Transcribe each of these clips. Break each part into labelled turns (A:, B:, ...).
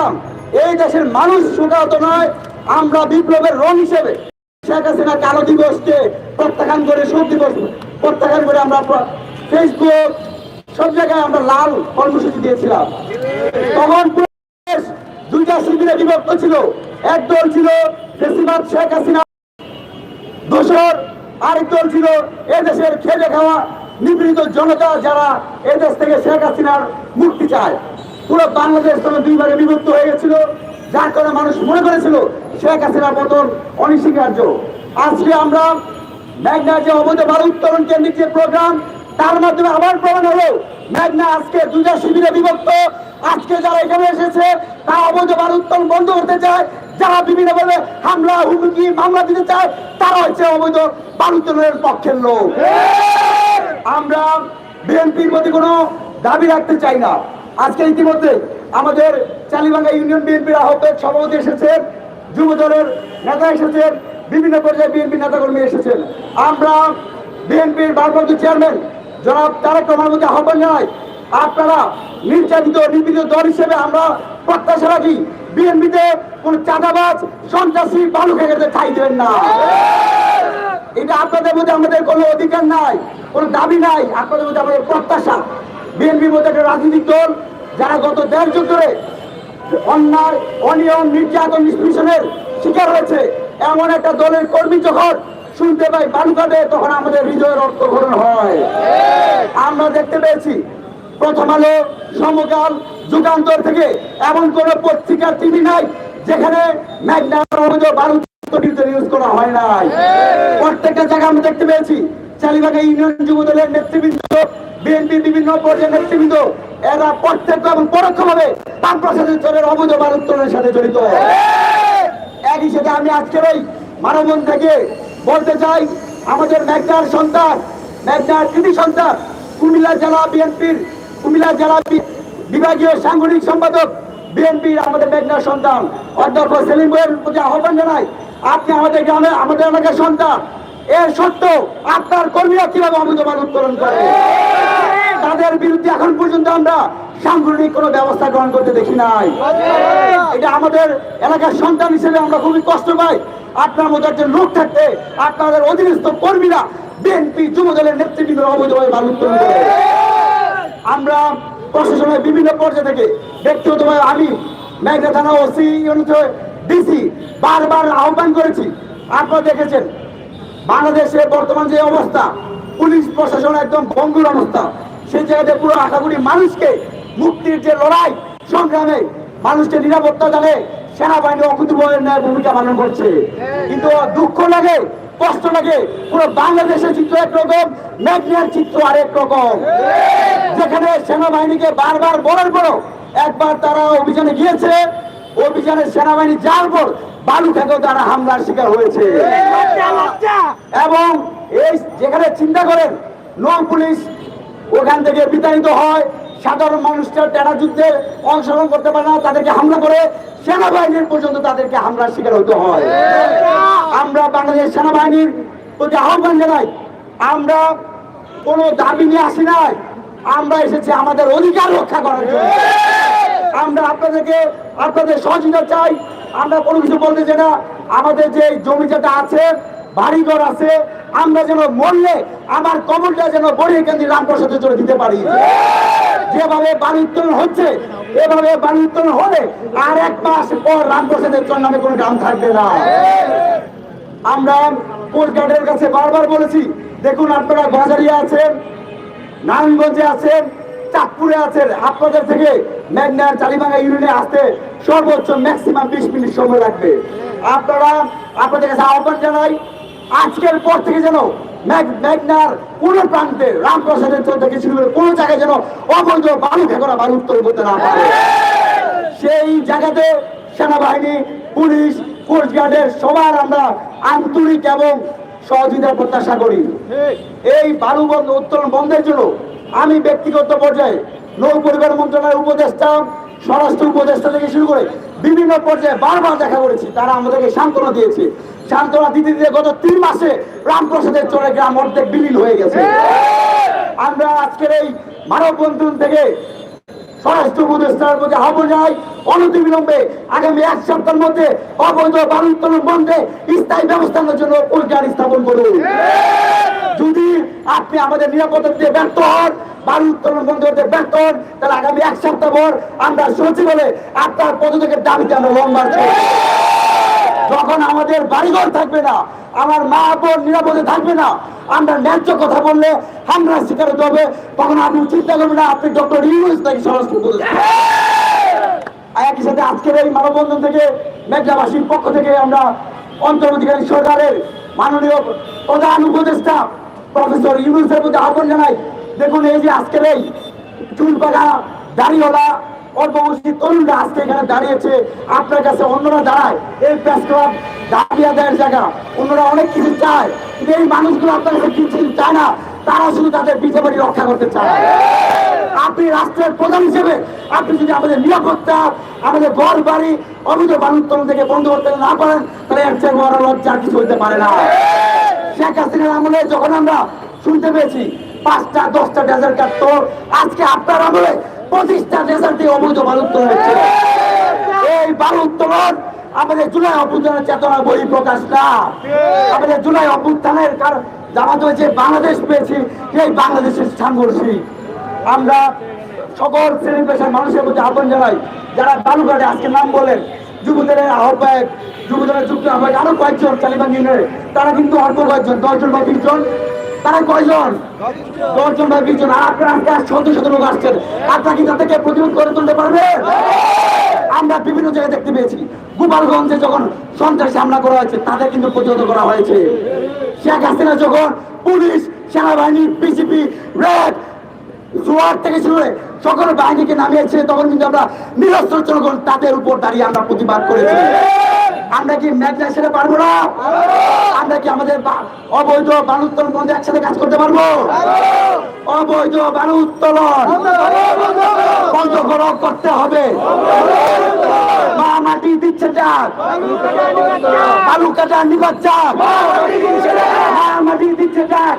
A: দেখলাম এই দেশের মানুষ শোকাহত নয়, আমরা বিপ্লবের রং হিসেবে শেখ হাসিনা কালো দিবসকে প্রত্যাখ্যান করে শোক দিবস প্রত্যাখ্যান করে আমরা ফেসবুক সব জায়গায় আমরা লাল কর্মসূচি দিয়েছিলাম। তখন দুইটা শিবিরে বিভক্ত ছিল। এক দল ছিল বেশিরভাগ শেখ হাসিনা দোসর আরেক দল ছিল এদেশের খেলে খাওয়া নিপীড়িত জনতা যারা এদেশ থেকে শেখ হাসিনার মুক্তি চায়। পুরো বাংলাদেশ তখন দুই ভাগে বিভক্ত হয়ে গেছিল। যার কারণে মানুষ মনে করেছিল শেখ হাসিনার পতন অনিস্বীকার্য। আজকে আমরা মেঘনা যে অবৈধ বালু উত্তোলন কেন্দ্রিক যে প্রোগ্রাম তার মাধ্যমে আবার প্রমাণ হলো মেঘনা আজকে দুইটা শিবিরে বিভক্ত। আজকে যারা এখানে এসেছে তারা অবৈধ বালু উত্তোলন বন্ধ করতে চায়। যারা বিভিন্ন ভাবে হামলা হুমকি মামলা দিতে চায় তারা হচ্ছে অবৈধ বালু উত্তোলনের পক্ষের লোক। আমরা বিএনপির প্রতি কোনো দাবি রাখতে চাই না। আজকে ইতিমধ্যে আমাদের চালিবাঙ্গা ইউনিয়ন বিএনপির আহ্বায়ক সভাপতি এসেছেন যুব দলের নেতা এসেছেন বিভিন্ন পর্যায়ে বিএনপি নেতাকর্মী এসেছেন আমরা বিএনপির ভারপ্রাপ্ত চেয়ারম্যান জনাব তারেক মধ্যে আহ্বান জানাই, আপনারা নির্যাতিত নিপীড়িত দল হিসেবে আমরা প্রত্যাশা রাখি, বিএনপিতে কোন চাঁদাবাজ, সন্ত্রাসী বালু খেতে ঠাই দেবেন না। এটা আপনাদের মধ্যে আমাদের কোনো অধিকার নাই, কোনো দাবি নাই, আপনাদের মধ্যে আমাদের প্রত্যাশা। বিএনপির মধ্যে একটা রাজনৈতিক দল যারা গত দেড় যুগ ধরে অন্যায় অনিয়ম নির্যাতন নিষ্পেষণের শিকার হয়েছে এমন একটা দলের কর্মী যখন শুনতে পাই বালুকাটে তখন আমাদের হৃদয়ের অর্থঘরণ হয়। আমরা দেখতে পেয়েছি প্রথম আলো সমকাল যুগান্তর থেকে এমন কোন পত্রিকা টিভি নাই যেখানে ইউজ করা হয় নাই। প্রত্যেকটা জায়গা আমরা দেখতে পেয়েছি চালিবাগা ইউনিয়ন যুব দলের নেতৃবৃন্দ বিএনপি বিভিন্ন পর্যায়ের নেতৃবৃন্দ, এরা প্রত্যক্ষ এবং পরোক্ষভাবে বাম প্রশাসনের অবৈধ উত্তোলনের সাথে জড়িত। একই সাথে আমি আজকের এই মানবন থেকে বলতে চাই, আমাদের মেঘনার সন্তান মেঘনার কৃতি সন্তান, কুমিল্লা জেলা বিএনপির, কুমিল্লা জেলা বিভাগীয় সাংগঠনিক সম্পাদক বিএনপির আমাদের মেঘনার সন্তান, অধ্যক্ষ সেলিম বইয়ের প্রতি আহ্বান জানাই। আপনি আমাদের গ্রামে, আমাদের এলাকার সন্তান এর সত্ত্বেও আপনার কর্মীরা কীভাবে অবৈধমান উত্তোলন করে? তাদের বিরুদ্ধে এখন পর্যন্ত আমরা সাংগঠনিক কোনো ব্যবস্থা গ্রহণ করতে দেখি নাই। এটা আমাদের এলাকার সন্তান হিসেবে আমরা খুবই কষ্ট পাই। আপনার মতো একজন লোক থাকতে আপনাদের অধীনস্থ কর্মীরা বিএনপি যুব দলের নেতৃবৃন্দ অবৈধভাবে বালু উত্তোলন করে। আমরা প্রশাসনের বিভিন্ন পর্যায়ে থেকে ব্যক্তিগতভাবে আমি, মেঘনা থানা ওসি ডিসি বারবার আহ্বান করেছি। আপনারা দেখেছেন বাংলাদেশের বর্তমান যে অবস্থা, পুলিশ প্রশাসন একদম ভঙ্গুর অবস্থা। সেই জায়গাতে পুরো আশাগুড়ি মানুষকে মুক্তির যে লড়াই, সংগ্রামে মানুষকে নিরাপত্তা জানে সেনাবাহিনী অকুতুভয়ের ন্যায় ভূমিকা পালন করছে। কিন্তু দুঃখ লাগে, কষ্ট লাগে, পুরো বাংলাদেশের চিত্র একরকম মেঘনিয়ার চিত্র আরেক রকম। যেখানে সেনাবাহিনীকে বারবার বলার পরও একবার তারা অভিযানে গিয়েছে, অভিযানে সেনাবাহিনী যাওয়ার পর বালু থেকেও তারা হামলার শিকার হয়েছে। এবং এই যেখানে চিন্তা করেন, নৌ পুলিশ ওখান থেকে বিতাড়িত হয়, সাধারণ মানুষরা টেরা যুদ্ধে অংশগ্রহণ করতে পারে না, তাদেরকে হামলা করে সেনাবাহিনীর পর্যন্ত তাদেরকে হামলার শিকার হতে হয়। আমরা বাংলাদেশ সেনাবাহিনীর প্রতি আহ্বান জানাই, আমরা কোনো দাবি নিয়ে আসি নাই, আমরা এসেছি আমাদের অধিকার রক্ষা করার জন্য। আমরা আপনাদেরকে, আপনাদের সহযোগিতা চাই। আমরা কোনো কিছু বলতে চাই না। আমাদের যে জমি যেটা আছে, বাড়িঘর আছে, আমরা যেন মরলে আমার কবরটা যেন বড়িয়ে কেন্দ্রে রামপ্রসাদের জন্য দিতে পারি। যেভাবে বাড়ি উত্তোলন হচ্ছে, এভাবে বাড়ি উত্তোলন হলে আর এক মাস পর রামপ্রসাদের জন্য নামে কোনো গ্রাম থাকবে না। আমরা গার্ডের কাছে বারবার বলেছি, দেখুন আপনারা বাজারিয়া আছেন, নারায়ণগঞ্জে আছেন চাঁদপুরে আছেন আপনাদের থেকে মেঘনার চালিবাঙ্গা ইউনিয়নে আসতে সর্বোচ্চ ম্যাক্সিমাম বিশ মিনিট সময় লাগবে। আপনারা, আপনাদের কাছে আহ্বান জানাই, আজকের পর থেকে যেন মেঘনার কোন প্রান্তে রামপ্রসাদের চোখ থেকে শুরু জায়গায় যেন অবৈধ বালু ফেকরা বালু উত্তোলন করতে না পারে। সেই জায়গাতে সেনাবাহিনী, পুলিশ কোস্ট গার্ডের সবার আমরা আন্তরিক এবং সহযোগিতার প্রত্যাশা করি। এই বালু বন্ধ উত্তোলন বন্ধের জন্য আমি ব্যক্তিগত পর্যায়ে নৌ পরিবার মন্ত্রণালয়ের উপদেষ্টা স্বরাষ্ট্র উপদেষ্টা থেকে শুরু করে বিভিন্ন পর্যায়ে বারবার দেখা করেছি। তারা আমাদেরকে সান্ত্বনা দিয়েছে। সান্ত্বনা দিতে দিতে গত তিন মাসে রামপ্রসাদের চলে গ্রাম অর্ধেক বিলীন হয়ে গেছে। আমরা আজকের এই মানব বন্ধন থেকে স্বরাষ্ট্র উপদেষ্টার প্রতি আহ্বান জানাই অনতিবিলম্বে আগামী এক সপ্তাহের মধ্যে অবৈধ বালু উত্তোলন বন্ধে স্থায়ী ব্যবস্থার জন্য পরিকার স্থাপন করুন। যদি আপনি আমাদের নিরাপত্তা দিতে ব্যর্থ হন বালু উত্তোলন বন্ধ করতে ব্যর্থ হন, তাহলে আগামী এক সপ্তাহ পর আমরা আপনার পদত্যাগের দাবিতে আমরা লং মার্চ আমাদের বাড়িঘর থাকবে না, আমার মা বোন নিরাপদে থাকবে না। আমরা ন্যায্য কথা বললে আমরা হবে। তখন আপনি চিন্তা করবেন না, আপনি ডক্টর ইউনুস নাকি একই সাথে আজকের এই মানববন্ধন থেকে মেঘলাবাসীর পক্ষ থেকে আমরা অন্তর্বর্তীকালীন সরকারের মাননীয় প্রধান উপদেষ্টা প্রফেসর ইউনুসের প্রতি আহ্বান জানাই। দেখুন, এই যে আজকের এই চুল পাকা দাড়িওয়ালা অল্প তরুণরা আজকে এখানে দাঁড়িয়েছে। আপনার কাছে অন্যরা দাঁড়ায়। এই ক্লাব দাঁড়িয়ে জায়গা। অন্যরা অনেক কিছু চায়। কিন্তু এই মানুষগুলো আপনার কাছে কিছু চায় না। তারা শুধু তাদের পিঠে বাড়ি রক্ষা করতে চায়। আপনি রাষ্ট্রের প্রধান হিসেবে আপনি যদি আমাদের নিরাপত্তা, আমাদের ঘর বাড়ি, অবৈধ বাণিজ্য থেকে বন্ধ করতে না পারেন, তাহলে এর চেয়ে বড় লজ্জার কিছু হইতে পারে না। শেখ হাসিনার আমলে যখন আমরা শুনতে পেয়েছি, পাঁচটা, দশটা কাটতো আজকে আপনার আমলে পঁচিশটা ডেজার্ট দিয়ে অবৈধ হচ্ছে এই আমাদের জুলাই অভ্যুত্থানের চেতনা বই প্রকাশ না। আমাদের জুলাই অভ্যুত্থানের কারণ জামাত হয়েছে, বাংলাদেশ পেয়েছি এই বাংলাদেশের সাংঘর্ষিক। আমরা সকল শ্রেণি পেশার মানুষের প্রতি আহ্বান জানাই, যারা বালুঘাটে আজকে নাম বলেন যুবদের আহ্বায়ক, যুবদলের যুক্ত আহ্বায়ক আরও কয়েকজন তালিবান ইউনিয়নের তারা কিন্তু অল্প কয়েকজন, দশজন বা বিশ জন তারা কয়জন? দশজন বা বিশ জন আর আপনারা শত শত লোক আসছেন। আপনারা কি তাদেরকে প্রতিরোধ করে তুলতে পারবে? আমরা বিভিন্ন জায়গায় দেখতে পেয়েছি। গোপালগঞ্জে যখন সন্ত্রাসী হামলা করা হয়েছে, তাদের কিন্তু প্রতিহত করা হয়েছে। শেখ হাসিনা যখন পুলিশ, সেনাবাহিনী বিসিপি র্যাব জোয়ার থেকে শুরু হয়ে সকল বাহিনীকে নামিয়েছে তখন কিন্তু আমরা নিরস্ত্র জনগণ তাদের উপর দাঁড়িয়ে আমরা প্রতিবাদ করেছি। আমরা কি মেঘনা সেরে পারব না? আমরা কি আমাদের অবৈধ বালু উত্তোলন বন্ধে একসাথে কাজ করতে পারব? অবৈধ বালু উত্তোলন বন্ধ করতে হবে। মা মাটি দিচ্ছে যাক। বালু কাটা নিবার চাপ মা মাটি দিচ্ছে যাক।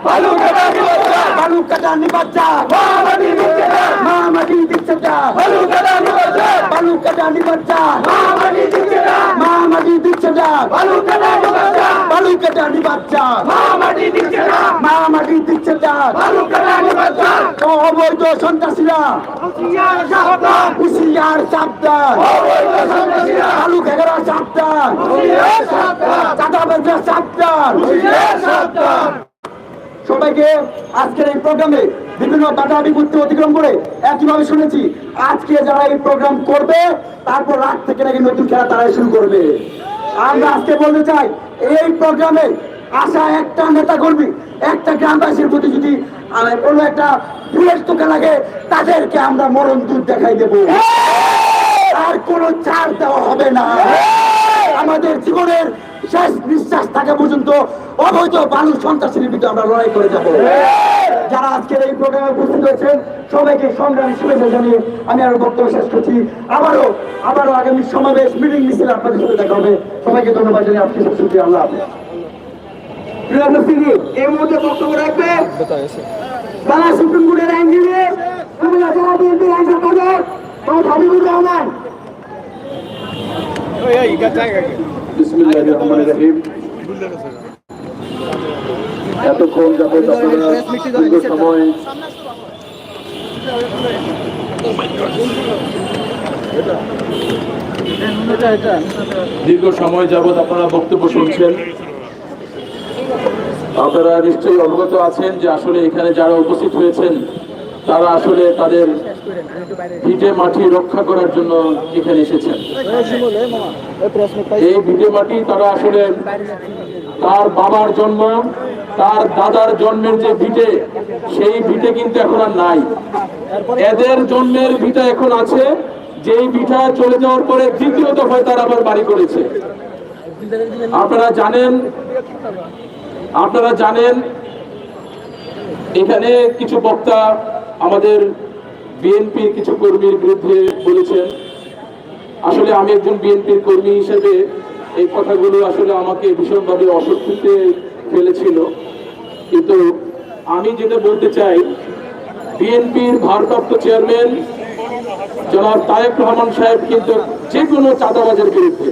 A: আলু কাটা নিবার চাপ মা মাটি দিচ্ছে চাপ আলু কাটা নিবার চাপ মা মাটি দিচ্ছে যাক। বালু কাটা নিবাদ যাক মা মাটি দিচ্ছে যাক অবৈধ সন্ত্রাসীরা। হুশিয়ার সাবধান। আলু খেগরা সাবধান। চাঁদা বেচা সাবধান। সবাইকে আজকের এই প্রোগ্রামে বিভিন্ন বাধা বিপত্তি অতিক্রম করে একইভাবে শুনেছি আজকে যারা এই প্রোগ্রাম করবে তারপর রাত থেকে নাকি নতুন খেলা তারাই শুরু করবে। আমরা আজকে বলতে চাই, এই প্রোগ্রামে আসা একটা নেতা কর্মী একটা গ্রামবাসীর প্রতি যদি কোনো একটা ফুলের তোকা লাগে, তাদেরকে আমরা মরণ দুধ দেখাই দেব। আর কোনো ছাড় দেওয়া হবে না। আমাদের জীবনের শেষ নিঃশ্বাস থাকা পর্যন্ত অবৈধ বালু সন্ত্রাসের বিরুদ্ধে আমরা লড়াই করে যাব। যারা আজকের এই প্রোগ্রামে উপস্থিত হয়েছেন সবাইকে সংগ্রামী শুভেচ্ছা জানিয়ে আমি আরও বক্তব্য শেষ করছি আবারও আবারও আগামী সমাবেশ মিটিং মিছিল আপনাদের সাথে দেখা হবে সবাইকে ধন্যবাদ জানিয়ে আজকে শেষ করছি আল্লাহ বক্তব্য রাখবে
B: এতক্ষণ যাবত আপনারা দীর্ঘ সময় দীর্ঘ সময় যাবত আপনারা বক্তব্য শুনছেন। আপনারা নিশ্চয়ই অবগত আছেন যে আসলে এখানে যারা উপস্থিত হয়েছেন, তারা আসলে তাদের ভিটে মাটি রক্ষা করার জন্য এখানে এসেছেন। এই ভিটে মাটি তারা আসলে তার বাবার জন্ম, তার দাদার জন্মের যে ভিটে, সেই ভিটে কিন্তু এখন আর নাই। এদের জন্মের ভিটা এখন আছে, যেই ভিটা চলে যাওয়ার পরে দ্বিতীয় দফায় তারা আবার বাড়ি করেছে। আপনারা জানেন আপনারা জানেন, এখানে কিছু বক্তা আমাদের বিএনপির কিছু কর্মীর বিরুদ্ধে বলেছেন। আসলে আমি একজন বিএনপির কর্মী হিসেবে এই কথাগুলো আসলে আমাকে ভীষণভাবে অস্বস্তিতে ফেলেছিল। কিন্তু আমি যেটা বলতে চাই, বিএনপির ভারপ্রাপ্ত চেয়ারম্যান জনাব তারেক রহমান সাহেব কিন্তু যে কোনো চাঁদাবাজের বিরুদ্ধে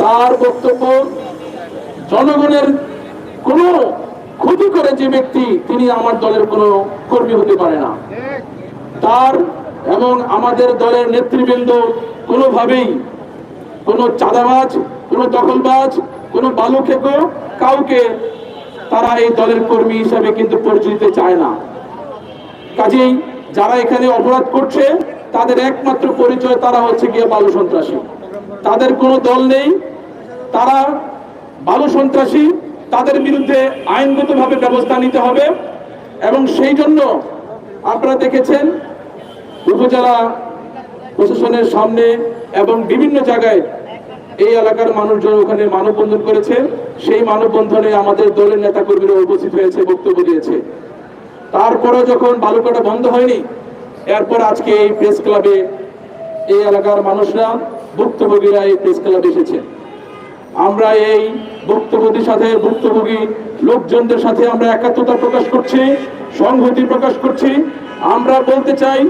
B: তার বক্তব্য জনগণের কোনো ক্ষতি করে যে ব্যক্তি, তিনি আমার দলের কোনো কর্মী হতে পারে না। তার এবং আমাদের দলের নেতৃবৃন্দ কোনোভাবেই কোনো চাঁদাবাজ, কোনো দখলবাজ, কোনো বালু খেকো কাউকে তারা এই দলের কর্মী হিসাবে কিন্তু পরিচয় দিতে চায় না। কাজেই যারা এখানে অপরাধ করছে, তাদের একমাত্র পরিচয় তারা হচ্ছে গিয়ে বালু সন্ত্রাসী। তাদের কোনো দল নেই, তারা বালু সন্ত্রাসী, তাদের বিরুদ্ধে আইনগতভাবে ব্যবস্থা নিতে হবে এবং সেই জন্য আপনারা দেখেছেন উপজেলা প্রশাসনের সামনে এবং বিভিন্ন জায়গায় এই এলাকার মানুষজন ওখানে মানববন্ধন করেছে। সেই মানববন্ধনে আমাদের দলের নেতাকর্মীরা উপস্থিত হয়েছে, বক্তব্য দিয়েছে। তারপরে যখন বালুকাটা বন্ধ হয়নি, এরপর আজকে এই প্রেস ক্লাবে এই এলাকার মানুষরা, ভুক্তভোগীরা এই প্রেস ক্লাবে এসেছে। আমরা এই ভুক্তভোগীর সাথে, ভুক্তভোগী লোকজনদের সাথে আমরা একাত্মতা প্রকাশ করছি, সংহতি প্রকাশ করছি। আমরা বলতে চাই,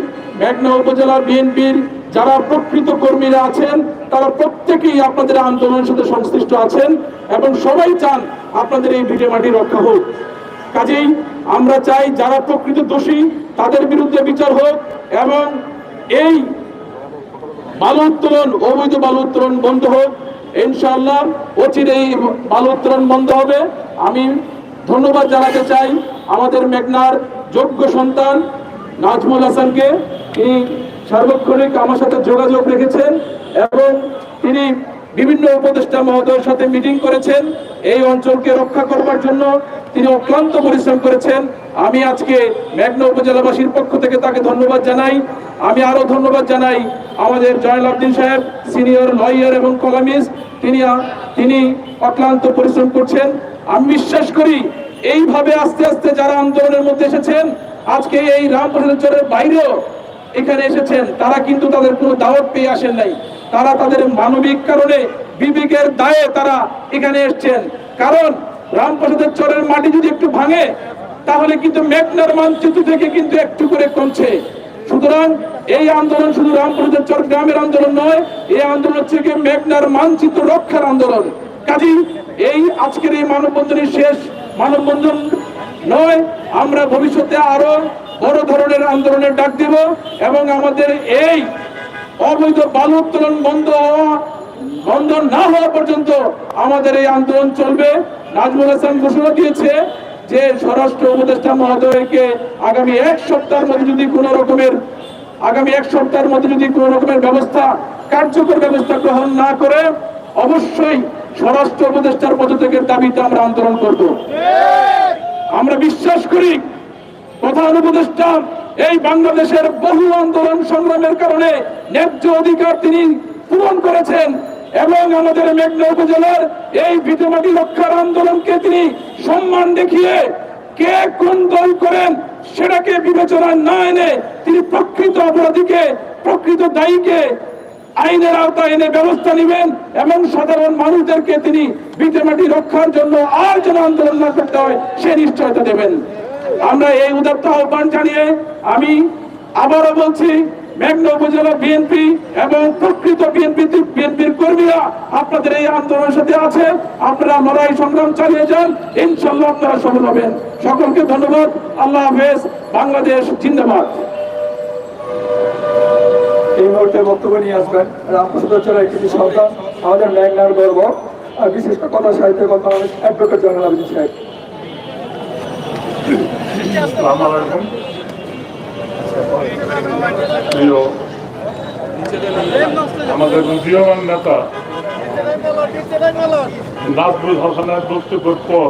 B: মেঘনা উপজেলা বিএনপির যারা প্রকৃত কর্মীরা আছেন, তারা প্রত্যেকেই আপনাদের আন্দোলনের সাথে সংশ্লিষ্ট আছেন এবং সবাই চান আপনাদের এই ভিটে মাটি রক্ষা হোক। কাজেই আমরা চাই যারা প্রকৃত দোষী, তাদের বিরুদ্ধে বিচার হোক এবং এই বালু উত্তোলন, অবৈধ বালু উত্তোলন বন্ধ হোক। ইনশাআল্লাহ অচিরেই বালু উত্তোলন বন্ধ হবে। আমি ধন্যবাদ জানাতে চাই আমাদের মেঘনার যোগ্য সন্তান নাজমুল হাসানকে। সার্বক্ষণিক আমার সাথে যোগাযোগ রেখেছেন এবং তিনি বিভিন্ন উপদেষ্টা মহোদয়ের সাথে মিটিং করেছেন। এই অঞ্চলকে রক্ষা করবার জন্য তিনি অক্লান্ত পরিশ্রম করেছেন। আমি আজকে মেঘনা উপজেলাবাসীর পক্ষ থেকে তাকে ধন্যবাদ জানাই। আমি আরও ধন্যবাদ জানাই আমাদের জয়নাল আবদিন সাহেব, সিনিয়র লয়ার এবং কলামিস্ট। তিনি তিনি অক্লান্ত পরিশ্রম করছেন। আমি বিশ্বাস করি এইভাবে আস্তে আস্তে যারা আন্দোলনের মধ্যে এসেছেন, আজকে এই রামপ্রসাদের বাইরেও এখানে এসেছেন, তারা কিন্তু তাদের কোনো দাওয়াত পেয়ে আসেন নাই। তারা তাদের মানবিক কারণে বিবেকের দায়ে তারা এখানে এসেছেন। কারণ রামপ্রসাদের চরের মাটি যদি একটু ভাঙে, তাহলে কিন্তু মেঘনার মানচিত্র থেকে কিন্তু একটু করে কমছে। সুতরাং এই আন্দোলন শুধু রামপ্রসাদের চর গ্রামের আন্দোলন নয়, এই আন্দোলন হচ্ছে গিয়ে মেঘনার মানচিত্র রক্ষার আন্দোলন। কাজী এই আজকের এই মানববন্ধনের শেষ মানববন্ধন নয়, আমরা ভবিষ্যতে আরও বড় ধরনের আন্দোলনের ডাক দিব এবং আমাদের এই অবৈধ বালু উত্তোলন বন্ধ বন্ধ না হওয়া পর্যন্ত আমাদের এই আন্দোলন চলবে। নাজমুল হাসান ঘোষণা দিয়েছে যে স্বরাষ্ট্র উপদেষ্টা মহোদয়কে আগামী এক সপ্তাহের মধ্যে যদি কোনো রকমের, আগামী এক সপ্তাহের মধ্যে যদি কোনো রকমের ব্যবস্থা, কার্যকর ব্যবস্থা গ্রহণ না করে, অবশ্যই স্বরাষ্ট্র উপদেষ্টার পদত্যাগের দাবিতে আমরা আন্দোলন করব। আমরা বিশ্বাস করি প্রধান উপদেষ্টা, এই বাংলাদেশের বহু আন্দোলন সংগ্রামের কারণে ন্যায্য অধিকার তিনি পূরণ করেছেন এবং আমাদের মেঘনা উপজেলার এই ভিটেমাটি রক্ষার আন্দোলনকে তিনি সম্মান দেখিয়ে কে কোন দল করেন সেটাকে বিবেচনা না এনে তিনি প্রকৃত অপরাধীকে, প্রকৃত দায়ীকে আইনের আওতায় এনে ব্যবস্থা নেবেন এবং সাধারণ মানুষদেরকে তিনি ভিটেমাটি রক্ষার জন্য আর যেন আন্দোলন না করতে হয় সে নিশ্চয়তা দেবেন। আমরা এই উদাত্ত আহ্বান জানিয়ে আমি আবারও বলছি, মেঘনা উপজেলা বিএনপি এবং প্রকৃত বিএনপি বিএনপির কর্মীরা আপনাদের এই আন্দোলনের সাথে আছে, আপনারা লড়াই সংগ্রাম চালিয়ে যান, ইনশাল্লাহ আপনারা সফল হবেন। সকলকে ধন্যবাদ, আল্লাহ হাফেজ, বাংলাদেশ জিন্দাবাদ।
C: এই মুহূর্তে বক্তব্য নিয়ে আসবেন রামপ্রসাদ একটি সন্তান আমাদের গর্ব আর বিশেষ করে কথা সাহিত্যের কথা অ্যাডভোকেট সাহেব।
D: আসসালামু আলাইকুম প্রিয় আমাদের উদীয়মান নেতা নাজরুল হাসানের বক্তব্যের পর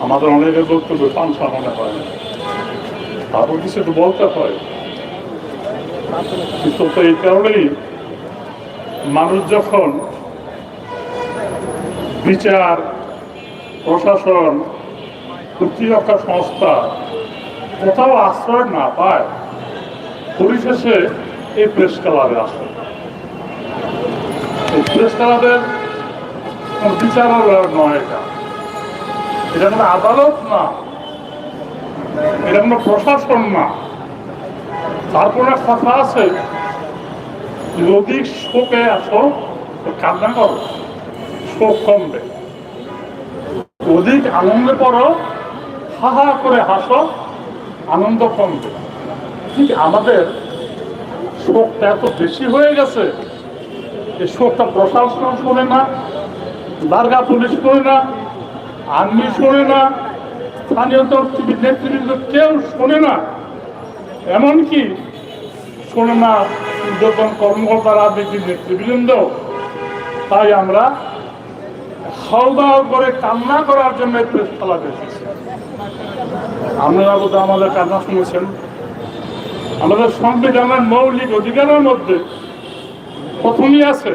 D: আমাদের অনেকের বক্তব্য পাংশা মনে হয় তারপর কিছু তো বলতে হয় কিন্তু তো এই কারণেই মানুষ যখন বিচার, প্রশাসন প্রতিরক্ষা সংস্থা কোথাও আশ্রয় না পায়, পরিশেষে এই প্রেস ক্লাবে আসে। এই প্রেস ক্লাবের বিচারালয় নয় এটা। এটা কোনো আদালত না। এটা কোনো প্রশাসন না। তারপরে কথা আছে যদি শোকে আসো কান্না করো, শোক কমবে। অধিক আনন্দে পড়ো হা হা করে হাসো, আনন্দ কমবে ঠিক আমাদের শোকটা এত বেশি হয়ে গেছে? এই শোকটা প্রশাসন শোনে না দারগা পুলিশ শোনে না, আর্মি শোনে না, স্থানীয় নেতৃবৃন্দ কেউ শোনে না। এমনকি শোনে না যখন কর্মকর্তা রাজনীতির নেতৃবৃন্দ। তাই আমরা খাওয়া করে কান্না করার জন্য প্রেস খেলা আপনারা বোধ আমাদের কান্না শুনেছেন। আমাদের সংবিধানের মৌলিক অধিকারের মধ্যে প্রথমই আছে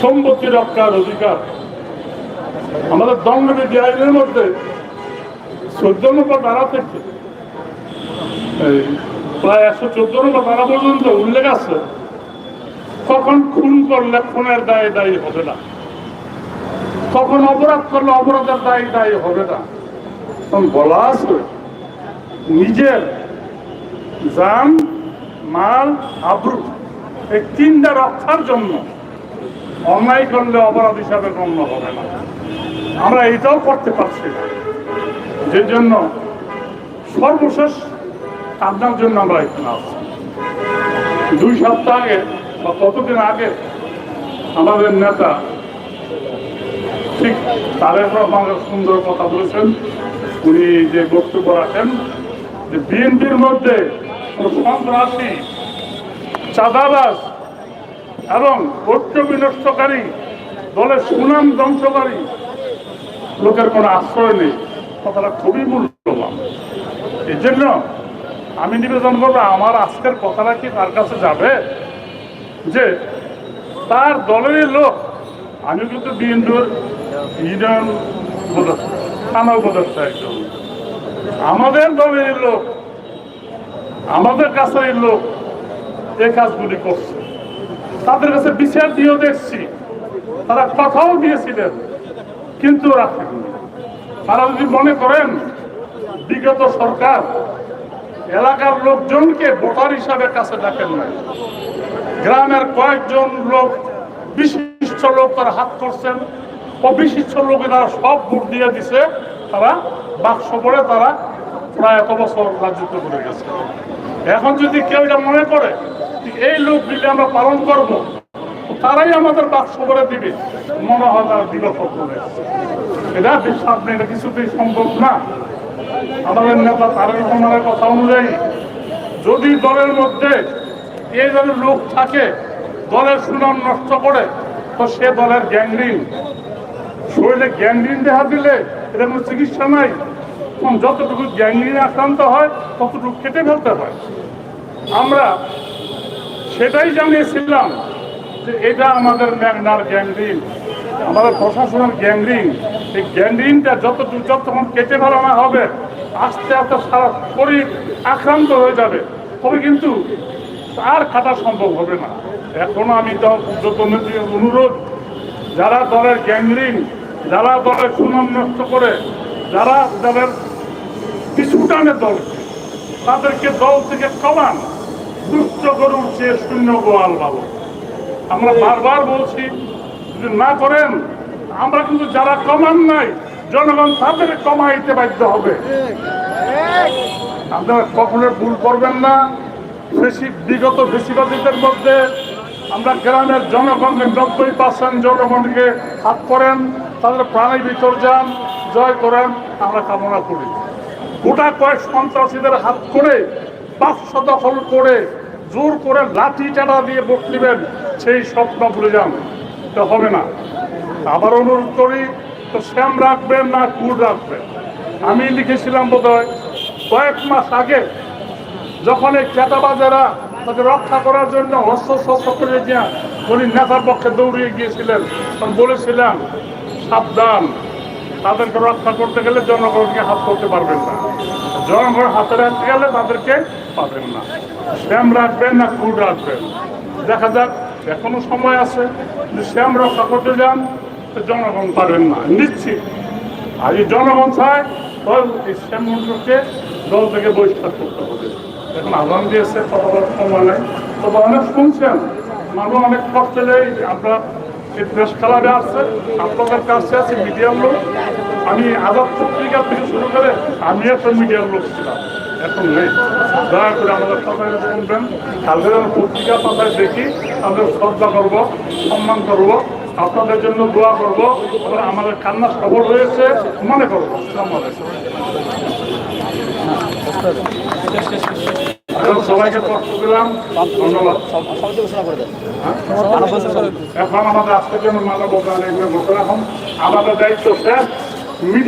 D: সম্পত্তি রক্ষার অধিকার। আমাদের দণ্ডবিধি আইনের মধ্যে চোদ্দ নম্বর ধারা থেকে প্রায় একশো চোদ্দ নম্বর ধারা পর্যন্ত উল্লেখ আছে, কখন খুন করলে খুনের দায়ে দায়ী হবে না, কখন অপরাধ করলে অপরাধের দায়ী দায়ী হবে না। বলা আছে, নিজের জান, মাল, আব্রু এই তিনটা রক্ষার জন্য অন্যায় করলে অপরাধ হিসাবে গণ্য হবে না। আমরা এটাও করতে পারছি না। যে জন্য সর্বশেষ কান্নার জন্য আমরা এখানে আসছি দুই সপ্তাহ আগে বা কতদিন আগে আমাদের নেতা ঠিক তারেক রহমানের সুন্দর কথা বলেছেন উনি যে বক্তব্য রাখেন যে বিএনপির মধ্যে সন্ত্রাসী, চাঁদাবাজ এবং ঐক্য বিনষ্টকারী দলের সুনাম ধ্বংসকারী লোকের কোনো আশ্রয় নেই। কথাটা খুবই মূল্যবান। এই জন্য আমি নিবেদন করব, আমার আজকের কথাটা কি তার কাছে যাবে? যে তার দলেরই লোক আমি কিন্তু বিএনপির ইউনিয়ন থানা একজন। আমাদের দলের লোক, আমাদের কাছের লোক এই কাজগুলি করছে। তাদের কাছে বিচার দিয়েও দেখছি। তারা কথাও দিয়েছিলেন, কিন্তু রাখেননি। তারা যদি মনে করেন, বিগত সরকার এলাকার লোকজনকে ভোটার হিসাবে কাছে ডাকেন নাই। গ্রামের কয়েকজন লোক, বিশিষ্ট লোক তারা হাত করছেন অবিশিষ্ট লোকে তারা সব ভোট দিয়ে দিছে, তারা বাক্স পড়ে তারা প্রায় এত বছর রাজত্ব করে গেছে। এখন যদি কেউ এটা মনে করে এই লোক দিলে আমরা পালন করব, তারাই আমাদের বাক্স করে দিবে, মনে হয় তারা বিগত করে এটা এটা কিছুতেই সম্ভব না। আমাদের নেতা তারেক রহমানের কথা অনুযায়ী, যদি দলের মধ্যে এই ধরনের লোক থাকে, দলের সুনাম নষ্ট করে, তো সে দলের গ্যাংরিন শরীরে গ্যাংরিন দেখা দিলে এটা কোনো চিকিৎসা নাই। যতটুকু গ্যাংরিন আক্রান্ত হয়, ততটুকু কেটে ফেলতে হয়। আমরা সেটাই জানিয়েছিলাম যে এটা আমাদের ম্যাগনার গ্যাংরিন আমাদের প্রশাসনের গ্যাংরিন এই গ্যাংরিনটা যতটুকু যতক্ষণ কেটে ফেলানো হবে, আস্তে আস্তে সারা শরীর আক্রান্ত হয়ে যাবে। তবে কিন্তু আর কাটা সম্ভব হবে না। এখন আমি যত নেত্রীর অনুরোধ, যারা দলের গ্যাংরিন যারা দলের সুনাম নষ্ট করে যারা দলের পিছু টানে দল তাদেরকে দল থেকে কমান। দুষ্ট গরুর চেয়ে শূন্য গোয়াল ভালো আমরা বারবার বলছি যদি না করেন আমরা কিন্তু যারা কমান নাই জনগণ তাদের কমাইতে বাধ্য হবে। আপনারা কখনো ভুল করবেন না। বেশি বিগত বেশিবাদীদের মধ্যে আমরা গ্রামের জনগণকে নব্বই পার্সেন্ট জনগণকে হাত করেন। তাদের প্রাণী যান, জয় করেন, আমরা কামনা করি। গোটা কয়েক সন্ত্রাসীদের হাত করে বাক্স দখল করে, জোর করে লাঠি চাটা দিয়ে ভোট নেবেন সেই স্বপ্ন ভুলে যান। তো হবে না। আবার অনুরোধ করি, তো শ্যাম রাখবেন না কুর রাখবেন। আমি লিখেছিলাম বোধ কয়েক মাস আগে, যখন এই ক্রেতাবাজারা তাকে রক্ষা করার জন্য অস্ত্র শস্ত্র করে দিয়ে উনি নেতার পক্ষে দৌড়িয়ে গিয়েছিলেন বলেছিলাম সাবধান। তাদেরকে রক্ষা করতে গেলে জনগণকে হাত করতে পারবেন না। জনগণ হাতে রাখতে গেলে তাদেরকে পাবেন না। শ্যাম রাখবেন না কুট রাখবেন। দেখা যাক, এখনও সময় আছে। যদি শ্যাম রক্ষা করতে যান, তো জনগণ পারবেন না। নিশ্চিত। আর এই জনগণ চায় দল এই শ্যাম মন্ত্রকে দল থেকে বহিষ্কার করতে হবে। এখন আহ্বান দিয়েছে কথা সময় নাই। তবে অনেক শুনছেন। মানুষ অনেক কষ্ট আমরা এই প্রেস ক্লাবে আসছে আপনাদের কাছে আছে, মিডিয়াম লোক। আমি আজাদ পত্রিকা থেকে শুরু করে আমি একটা মিডিয়াম লোক ছিলাম, এখন নেই। দয়া করে আমাদের সবাই শুনবেন। কালকে পত্রিকা পাতায় দেখি আমরা শ্রদ্ধা করব, সম্মান করব, আপনাদের জন্য দোয়া করব, এবং আমাদের কান্না সফল হয়েছে মনে করব। আসসালামু। সবাইকে কষ্ট দিলাম ধন্যবাদ। এখন আমাদের আজকের জন্য মানব এখন আমাদের দায়িত্ব স্যার